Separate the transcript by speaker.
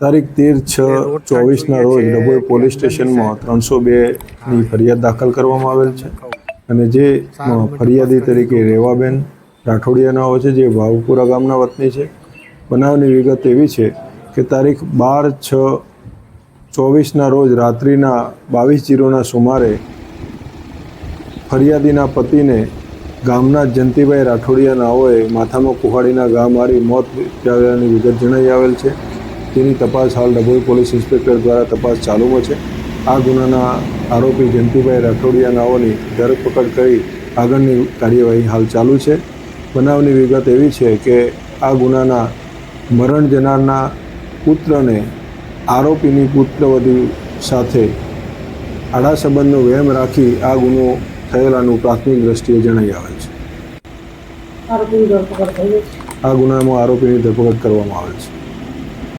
Speaker 1: તારીખ તેર છ ચોવીસના રોજ ડભોઈ પોલીસ સ્ટેશનમાં ત્રણસો બેની ફરિયાદ દાખલ કરવામાં આવેલ છે. અને જે ફરિયાદી તરીકે રેવાબેન રાઠોડિયાના હોય છે જે ભાવપુરા ગામના વતની છે. બનાવની વિગત એવી છે કે તારીખ બાર છ ચોવીસના રોજ રાત્રિના બાવીસ જીરોના સુમારે ફરિયાદીના પતિને ગામના જ જયંતિભાઈ રાઠોડિયા નાઓએ માથામાં કુહાડીના ઘા મારી મોત વિગત જણાઈ આવેલ છે. તેની તપાસ હાલ ડભોઈ પોલીસ ઇન્સ્પેક્ટર દ્વારા તપાસ ચાલુમાં છે. આ ગુનાના આરોપી જંતુભાઈ રાઠોડિયા નાઓની ધરપકડ કરી આગળની કાર્યવાહી હાલ ચાલુ છે. બનાવની વિગત એવી છે કે આ ગુનાના મરણ જનારના પુત્રને આરોપીની પુત્રવધુ સાથે આડા સંબંધનો વહેમ રાખી આ ગુનો થયેલાનું પ્રાથમિક દ્રષ્ટિએ જણાઈ આવે છે. આ ગુનામાં આરોપીની ધરપકડ કરવામાં આવે છે.